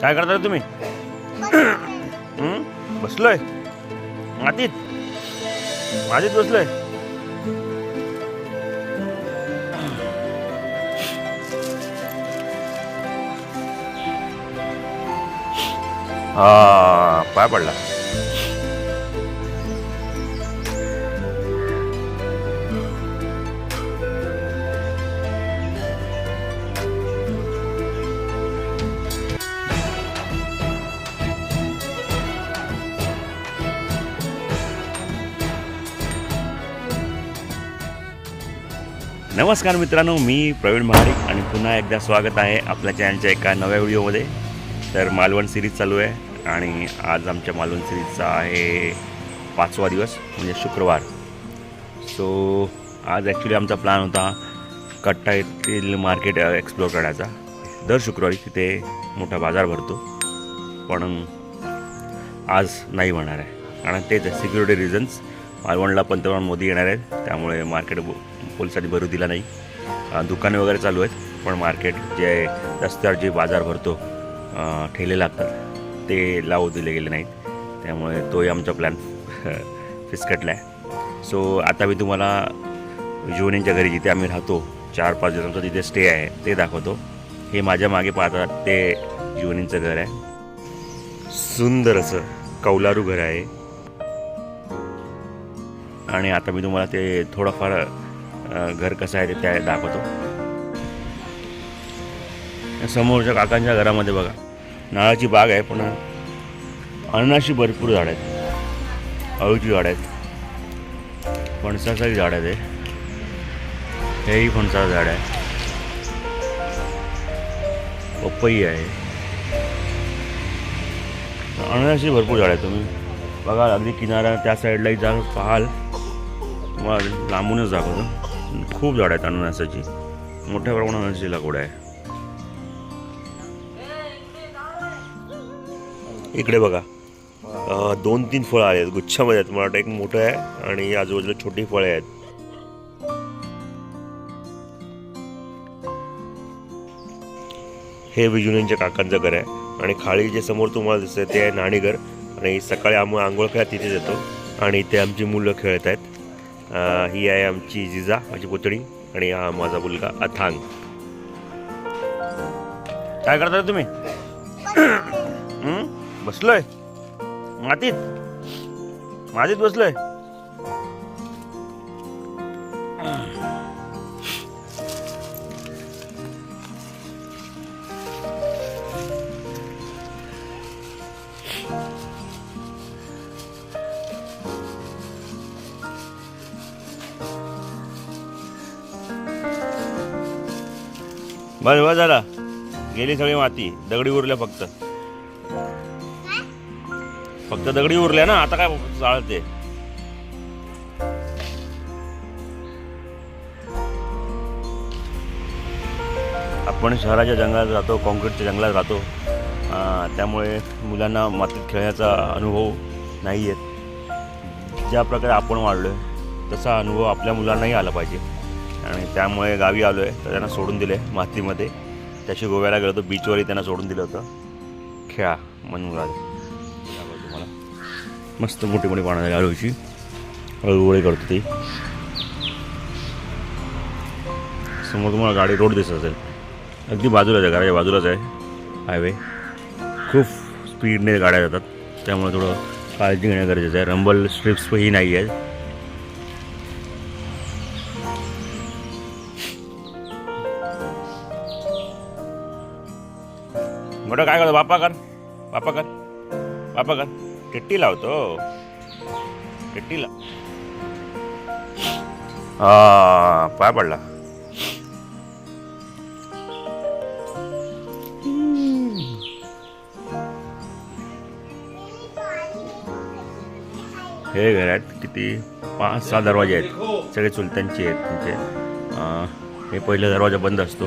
काय करता रे तुम्ही? हं? बसलोय. मातीत. मातीत बसलोय. हा पाय पडला. नमस्कार मित्रांनो मी प्रवीण महाडिक आणि पुन्हा एकदा स्वागत आहे आपल्या चॅनलच्या एका नव्या व्हिडिओमध्ये. तर मालवण सिरीज चालू आहे आणि आज आमच्या मालवण सिरीजचा आहे पाचवा दिवस म्हणजे शुक्रवार. सो आज ॲक्च्युली आमचा प्लॅन होता कट्टा येथील मार्केट एक्सप्लोर करण्याचा. दर शुक्रवारी तिथे मोठा बाजार भरतो पण आज नाही होणार आहे. कारण तेच सिक्युरिटी रिझन्स मालवणला पंतप्रधान मोदी येणार आहेत त्यामुळे मार्केट पोलिसांनी भरू दिला नाही. दुकाने वगैरे चालू आहेत पण मार्केट जे रस्त्यावर जे बाजार भरतो ठेले लागतात ते लावू दिले गेले नाहीत. त्यामुळे तोही आमचा प्लॅन फिसकटला आहे. सो आता मी तुम्हाला जुवनींच्या घरी जिथे आम्ही राहतो चार पाच दिवसांचा तिथे स्टे आहे ते दाखवतो. हे माझ्या मागे पाहतात ते जुवनींचं घर आहे. सुंदर असं कौलारू घर आहे. आणि आता मी तुम्हाला ते थोडंफार घर कसं आहे ते त्या दाखवतो. समोरच्या काकांच्या घरामध्ये बघा नारळाची बाग आहे पण अननाशी भरपूर झाड आहेत. अळूची झाड आहेत. फणसाचं झाड आहे ते. हेही फणसाचं झाड आहे. पपई आहे. अननाशी भरपूर झाड आहे तुम्ही. बघा अगदी किनारा त्या साईडलाही जा पाहाल. तुम्हाला लांबूनच दाखवतो. खूप झाड आहेत अननसाची. मोठ्या प्रमाणात अननसाची लागवड आहे. इकडे बघा. दोन तीन फळं आहेत गुच्छामध्ये आहेत. मला वाटतं एक मोठं आहे आणि आजूबाजूला छोटी फळे आहेत. हे विजुनींच्या काकांचं घर आहे आणि खाली जे समोर तुम्हाला दिसतंय ते आहे नाणीघर. आणि सकाळी आम्ही आंघोळ खेळा तिथेच येतो आणि इथे आमची मुलं खेळत आहेत. ही आहे आमची जिजा माझी पुतणी आणि हा माझा मुलगा अथांग. काय करता तुम्ही? बसलोय? मातीत? मातीत बसलोय? बस बस झाला. गेली सगळी माती. दगडी उरल्या फक्त. फक्त दगडी उरल्या ना? आता काय चालते आपण शहराच्या जंगलात राहतो कॉन्क्रीटच्या जंगलात राहतो. त्यामुळे मुलांना मातीत खेळण्याचा अनुभव नाही आहेत ज्या प्रकारे आपण वाढलो आहे तसा अनुभव आपल्या मुलांनाही आला पाहिजे. आणि त्यामुळे गावी आलो आहे तर त्यांना सोडून दिले मातीमध्ये. त्याशी गोव्याला गेलो होतो बीचवरही त्यांना सोडून दिलं होतं. खेळा मन तुम्हाला मस्त मोठी मोठी पाण्याची गाडीची हळूहळू करतो ती समोर तुम्हाला गाडी रोड दिसत असेल. अगदी बाजूलाच आहे घराच्या बाजूलाच आहे हायवे खूप स्पीडने गाड्या जातात. त्यामुळे थोडं काळजी घेणं गरजेचं आहे. रंबल स्ट्रिप्सही नाही आहेत. मोठं काय करतो? बापा कर. बापा कर. बापा कर. टिट्टी लावतो. टिट्टी लाव हा पाय पडला. हे घरात किती? पाच सहा दरवाजे आहेत. सगळे चुलत्यांचे आहेत त्यांचे हे पहिला दरवाजा बंद असतो.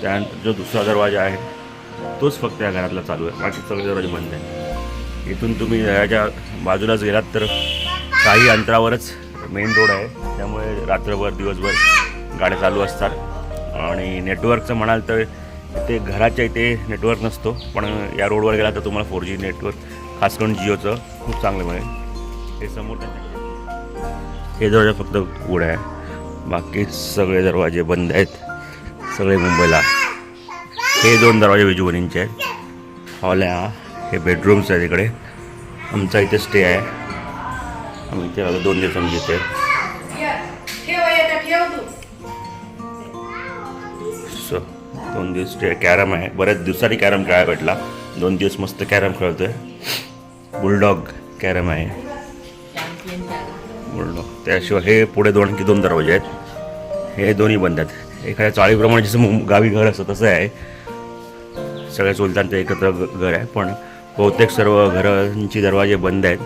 त्यानंतर जो दुसरा दरवाजा आहे तोच फक्त या घरातला चालू आहे. बाकी सगळे दरवाजे बंद आहे. इथून तुम्ही घराच्या बाजूलाच गेलात तर काही अंतरावरच मेन रोड आहे. त्यामुळे रात्रभर दिवसभर गाड्या चालू असतात. आणि नेटवर्कचं म्हणाल तर ते घराच्या इथे नेटवर्क नसतो. पण या रोडवर गेला तर तुम्हाला फोर जी नेटवर्क खास करून जिओचं खूप चांगलं मिळेल. हे समोर हे दरवाजा फक्त उघडा आहे. बाकी सगळे दरवाजे बंद आहेत. सगळे मुंबईला. हे दोन दरवाजे विजुवनींचे आहेत. हॉल आहे हा. हे बेडरूम्स आहेत इकडे. आमचा इथे स्टे आहे. आम्ही इथे आलो दोन दिवस आम्ही इथे. सो दोन दिवस स्टे कॅरम आहे. बऱ्याच दिवसांनी कॅरम खेळायला भेटला. दोन दिवस मस्त कॅरम खेळतोय. बुलडॉग कॅरम आहे. बुलडॉग त्याशिवाय हे पुढे दोन की दोन दरवाजे आहेत. हे दोन्ही बंद आहेत. एखाद्या चाळीप्रमाणे जसं गावी घर असतं तसं आहे. सगळ्या सुलतानचं एकत्र घर आहे पण बहुतेक सर्व घरांची दरवाजे बंद आहेत.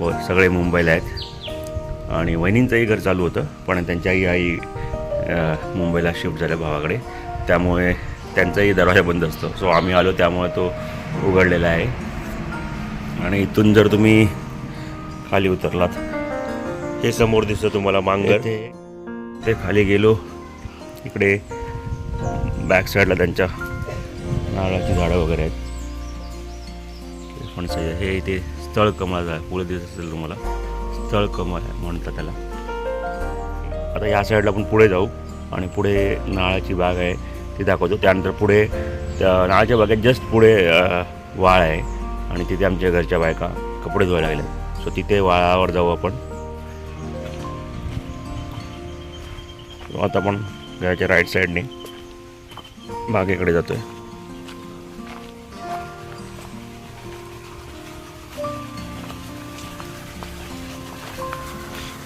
व सगळे मुंबईला आहेत. आणि वहिनींचंही घर चालू होतं पण त्यांच्याही आई मुंबईला शिफ्ट झाल्या भावाकडे. त्यामुळे त्यांचाही दरवाजा बंद असतो. सो आम्ही आलो त्यामुळे तो उघडलेला आहे. आणि इथून जर तुम्ही खाली उतरलात. हे समोर दिसतं तुम्हाला मांगर. ते खाली गेलो. इकडे बॅक साईडला त्यांच्या नारळाची झाडं वगैरे आहेत. पण सही हे इथे स्थळ कमळ आहे. पुढे दिसत असेल तुम्हाला. स्थळ कमळ आहे म्हणतात त्याला. आता या साईडला आपण पुढे जाऊ आणि पुढे नाळाची बाग आहे ती दाखवतो. त्यानंतर पुढे त्या नाळाच्या बागेत जस्ट पुढे वाळ आहे. आणि तिथे आमच्या घरच्या बायका कपडे धुवायला लागल्या सो तिथे वाळावर जाऊ आपण. आता आपण घराच्या राईट साईडने बागेकडे जातो आहे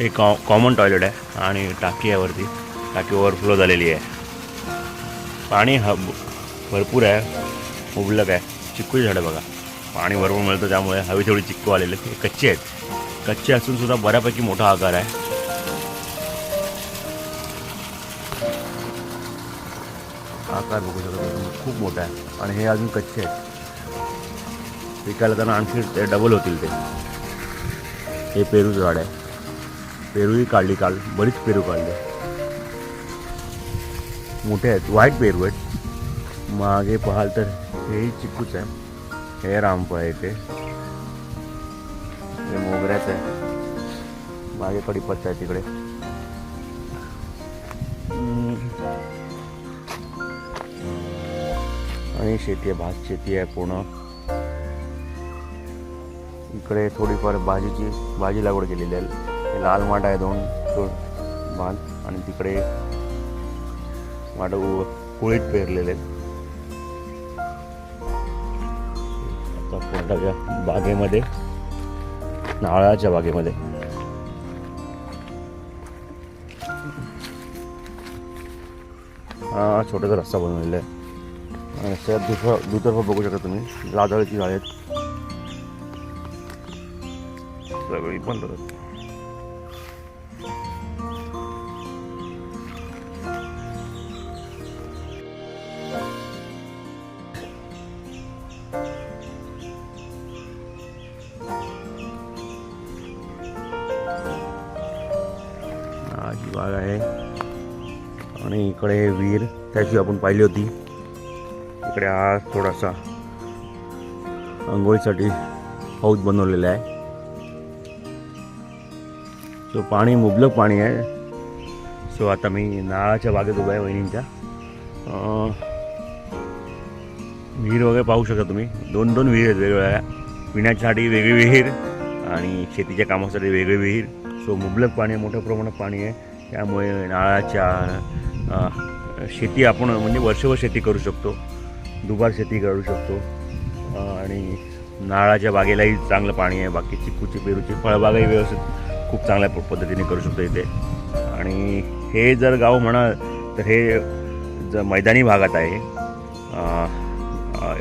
हे कॉ कॉमन टॉयलेट आहे आणि टाकी आहे वरती. टाकी ओव्हरफ्लो झालेली आहे. पाणी ह भरपूर आहे. मुबलक आहे. चिक्कूची झाडं बघा. पाणी भरपूर मिळतं त्यामुळे हवी थोडी चिक्कू आलेले. ते कच्चे आहेत. कच्चे असूनसुद्धा बऱ्यापैकी मोठा आकार आहे. आकार बघू शकतो खूप मोठा आहे. आणि हे अजून कच्चे आहेत. पिकायला त्यांना आणखी ते डबल होतील ते. हे पेरूचं झाड आहे. पेरूही काढली काल बरीच पेरू काढली. मोठे आहेत व्हाईट पेरू आहेत. मागे पाहाल तर हेही चिकूच आहे. हे रामफळ आहे ते. हे मोगऱ्याचं आहे. मागे कडीपत्ता आहे तिकडे. आणि शेती आहे भात शेती आहे पूर्ण. इकडे थोडीफार भाजीची भाजी लागवड केलेली आहे. हे लाल माठ आहे दोन दोन बांध आणि तिकडे माठ कुळीत पेरलेले आहेत. बागेमध्ये नारळाच्या बागेमध्ये. हा छोटासा रस्ता बनवलेला आहे. रस्त्यात दुसरा दुतर्फा बघू शकता तुम्ही. लादळची झाड आहेत. सगळी पण विहीर त्याची आपण पाहिली होती. इकडे हा थोडासा आंघोळीसाठी हौद बनवलेला आहे. सो पाणी मुबलक पाणी आहे. सो आता मी नाळाच्या बागेत उभा आहे वहिनींच्या. विहीर वगैरे पाहू शकता तुम्ही. दोन दोन विहीर आहेत वेगवेगळ्या. पिण्यासाठी वेगळी विहीर आणि शेतीच्या कामासाठी वेगळी विहीर. सो मुबलक पाणी आहे मोठ्या प्रमाणात पाणी आहे. त्यामुळे नाळाच्या शेती आपण म्हणजे वर्षभर शेती करू शकतो. दुबार शेती करू शकतो. आणि नाळाच्या बागेलाही चांगलं पाणी आहे. बाकी चिकूची पेरूची फळबागाही व्यवस्थित खूप चांगल्या प- पद्धतीने करू शकतो इथे. आणि हे जर गाव म्हणाल तर हे ज मैदानी भागात आहे.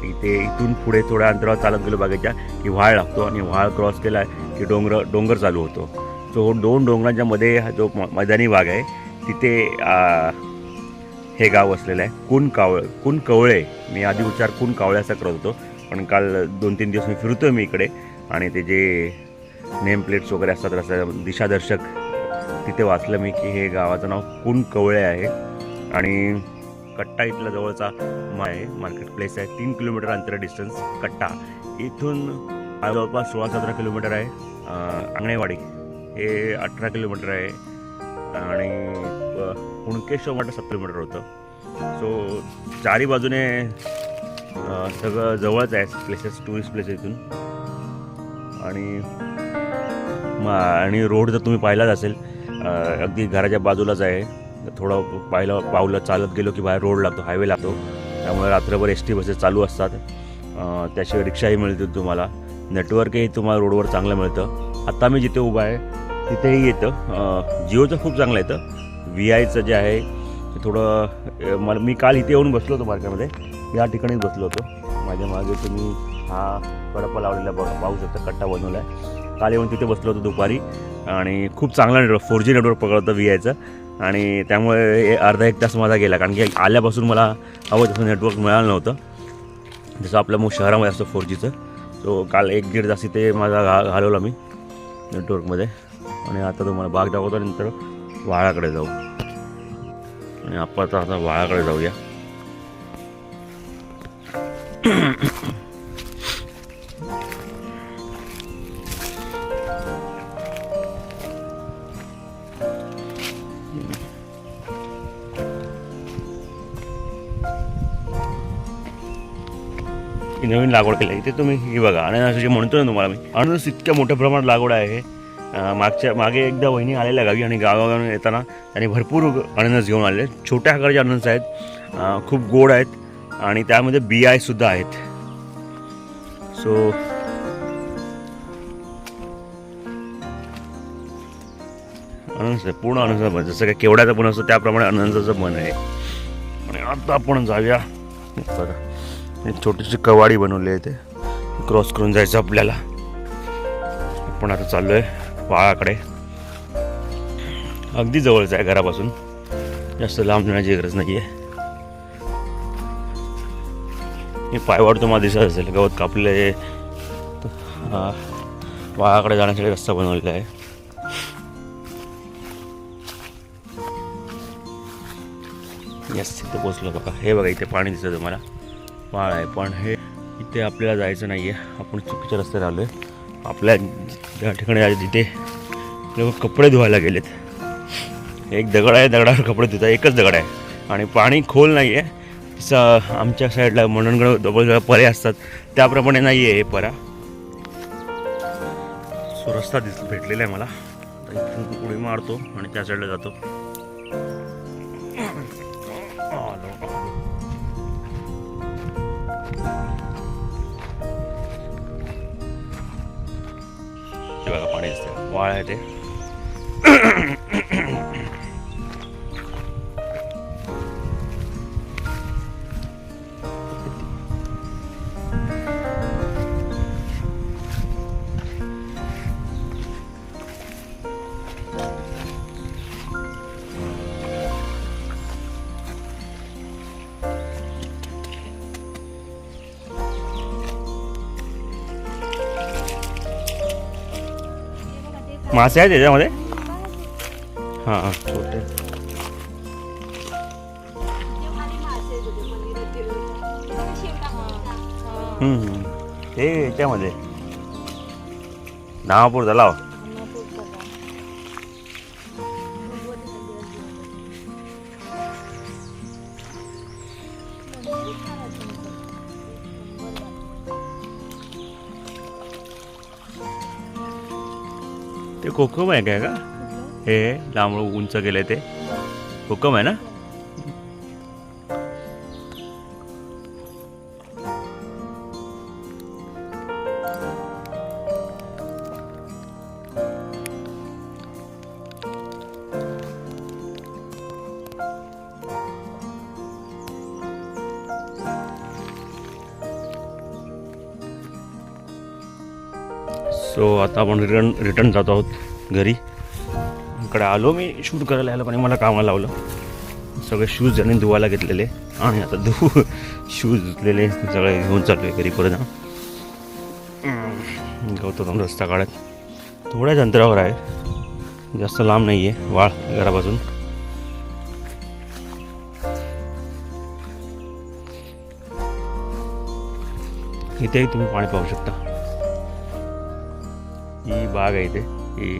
इथे इथून पुढे थोड्या अंतरावर चालत गेलो बागेच्या की व्हाळ लागतो आणि व्हाळ क्रॉस केला की डोंगर डोंगर चालू होतो. सो दोन डोंगरांच्या मध्ये हा जो म- मैदानी भाग आहे तिथे हे गाव असलेलं आहे. कुण कावळ कुन कवळे. मी आधी उच्चार कुण कावळे असा करत होतो. पण काल दोन तीन दिवस मी फिरतोय मी इकडे. आणि ते जे नेम प्लेट्स वगैरे असतात असं दिशादर्शक तिथे वाचलं मी की हे गावाचं नाव कुण कवळे आहे. आणि कट्टा इथला जवळचा माय आहे. मार्केट प्लेस आहे. तीन किलोमीटर अंतर डिस्टन्स कट्टा. इथून जवळपास सोळा सतरा किलोमीटर आहे. आंगणेवाडी हे अठरा किलोमीटर आहे. आणि कुणकेश्वर वाटं सात किलोमीटर होतं. सो चारी बाजूने सगळं जवळच आहे प्लेसेस टुरिस्ट प्लेसेस इथून. आणि मग आणि रोड जर तुम्ही पाहिलाच असेल अगदी घराच्या बाजूलाच आहे. थोडं पाहिलं पावलं चालत गेलो की बाहेर रोड लागतो हायवे लागतो. त्यामुळे रात्रभर एस टी बसेस चालू असतात. त्याशिवाय रिक्षाही मिळतील तुम्हाला. नेटवर्कही तुम्हाला रोडवर चांगलं मिळतं. आत्ता मी जिथे उभा आहे तिथेही येतं. जिओचं खूप चांगलं येतं व्ही आयचं जे आहे ते थोडं मला मी काल इथे येऊन बसलो होतो मार्केटमध्ये या ठिकाणीच बसलो होतो. माझ्या मागे तुम्ही हा कडप्पा लावलेला बघ पाहू शकता कट्टा बनवला आहे काल येऊन तिथे बसलो होतो दुपारी आणि खूप चांगला नेटवर्क फोर जी नेटवर्क पकडतं व्ही आयचं आणि त्यामुळे अर्धा एक तास माझा गेला कारण की आल्यापासून मला हवं तसं नेटवर्क मिळालं नव्हतं. जसं आपल्या मग शहरामध्ये असतं फोर जीचं सो काल एक दीड तास इथे माझा घा घालवला मी नेटवर्कमध्ये आणि आता तुम्हाला बाग दाखवतो नंतर. वाळाकडे जाऊ. आणि आपण आता आता वाळाकडे जाऊया. नवीन लागवड केली आहे. इथे तुम्ही हे बघा. अननस म्हणतो ना तुम्हाला मी अननस इतक्या मोठ्या प्रमाणात लागवड आहे. मागच्या मागे एकदा वहिनी आलेल्या गावी आणि गावागावून येताना त्यांनी भरपूर अननस घेऊन आले. छोट्या आकाराचे अननस आहेत. खूप गोड आहेत आणि त्यामध्ये बियायसुद्धा आहेत. सो अननस आहे पूर्ण अननस मन जसं काय केवड्याचं पण असतं त्याप्रमाणे अननसाचं मन आहे. आणि आता आपण जाऊया. बघा एक छोटीशी कवाडी बनवली आहे ते. क्रॉस करून जायचं आपल्याला. आपण आता चाललो आहे वाळाकडे अगदी जवळच आहे घरापासून. जास्त लांब जाण्याची गरज नाही आहे हे पायवाड तुम्हाला दिसत असेल गवत कापले वाळाकडे जाण्यासाठी रस्ता बनवलेला आहे. यस तिथे पोचलो बघा. हे बघा इथे पाणी दिसतं तुम्हाला. वाळ आहे पण हे इथे आपल्याला जायचं नाही आहे आपण चुकीच्या रस्त्यावर आलो आहे आपल्या त्या ठिकाणी आज तिथे लोक कपडे धुवायला गेलेत. एक दगड आहे दगडावर कपडे धुतात एकच दगड आहे. आणि पाणी खोल नाही आहे स आमच्या साईडला मंडणगड डबल परे असतात. त्याप्रमाणे नाही आहे हे परा. सो रस्ता दिस भेटलेला आहे मला. इथून उडी मारतो आणि त्या साईडला जातो. हे बघा पाणी दिसतंय. वाळ आहे ते मासे आहेत त्याच्यामध्ये हां हां छोटे हम्म, हम्म. ते याच्यामध्ये नावापूर तलाव ते कोकम आहे काय का? हे लांब उंच गेले ते. कोकम आहे ना? सो आता आपण रिटर्न रिटर्न जातो आहोत घरी. इकडे आलो मी शूट करायला आलो पण मला कामाला लावलं. सगळे शूज आणि धुवायला घेतलेले आणि आता धु शूज धुतलेले सगळे घेऊन चालू आहे घरी परत गौतम रस्ता काढत. थोड्याच अंतरावर आहे. जास्त लांब नाही आहे वाळ घरापासून. इथेही तुम्ही पाणी पाहू शकता. ही बाग आहे इथे ही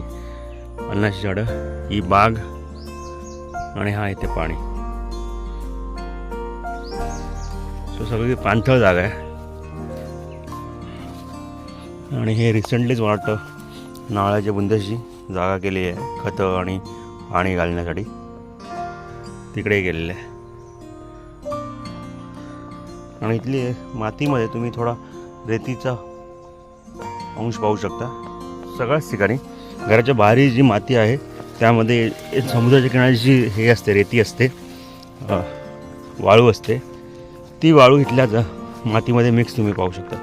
अन्नाची झाडं ही बाग आणि हा इथे पाणी तो सगळी पाणथळ जागा आहे आणि हे रिसेंटलीच मला वाटतं नाळाच्या बुंद्याची जागा केली आहे खतं आणि पाणी घालण्यासाठी तिकडे गेलेलं आहे आणि इथली मातीमध्ये तुम्ही थोडा रेतीचा अंश पाहू शकता सगळ्याच ठिकाणी. घराच्या बाहेर जी माती आहे त्यामध्ये एक समुद्राच्या किनारी जी हे असते रेती असते वाळू असते ती वाळू इथल्या जा- मातीमध्ये मिक्स तुम्ही पाहू शकता.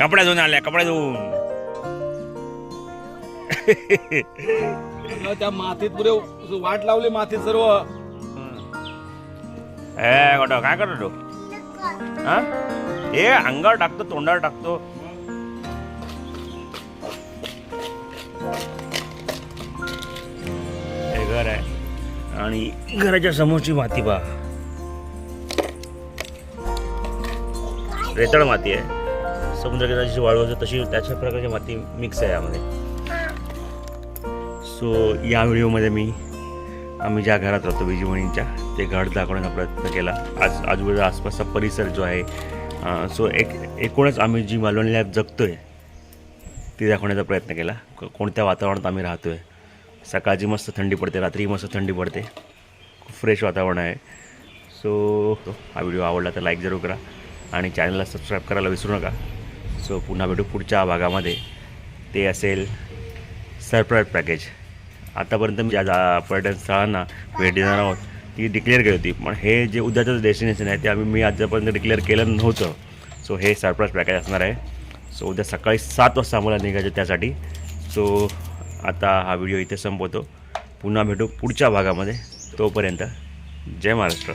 कपडे धुवून आल्या कपडे धुवून त्या मातीत पुरे वाट लावली मातीत सर्व. ए गोटो काय करतो हा? हे अंगावर टाकतो तोंडावर टाकतो. हे घर आहे. आणि घराच्या समोरची माती बा रेतळ माती आहे. समुद्रकिनारची वाळू तशी त्याच्या प्रकारची माती मिक्स आहे यामध्ये. सो या व्हिडिओमध्ये मी आम्ही ज्या घरात राहतो विजीवणींच्या ते घर दाखवण्याचा प्रयत्न केला. आज आजूबाजूचा आसपासचा परिसर जो आहे सो एक एकूणच आम्ही जी मालवणी लाईफ आहे ती दाखवण्याचा प्रयत्न केला. कोणत्या वातावरणात आम्ही राहतो आहे सकाळची मस्त थंडी पडते रात्री मस्त थंडी पडते. खूप फ्रेश वातावरण आहे. सो हा व्हिडिओ आवडला तर लाईक जरूर करा आणि चॅनलला सबस्क्राईब करायला विसरू नका. सो पुन्हा भेटू पुढच्या भागामध्ये. ते असेल सरप्राईज पॅकेज आतापर्यंत मी ज्या जा पर्यटन स्थळांना भेट देणार आहोत ती डिक्लेअर केली होती. पण हे जे उद्याचं डेस्टिनेशन आहे ते आम्ही मी आजपर्यंत डिक्लेअर केलं नव्हतं. सो हे सरप्राईज पॅकेज असणार आहे. सो उद्या सकाळी सात वाजता आम्हाला निघायचं त्यासाठी. सो आता हा व्हिडिओ इथे संपवतो. पुन्हा भेटू पुढच्या भागामध्ये. तोपर्यंत जय महाराष्ट्र.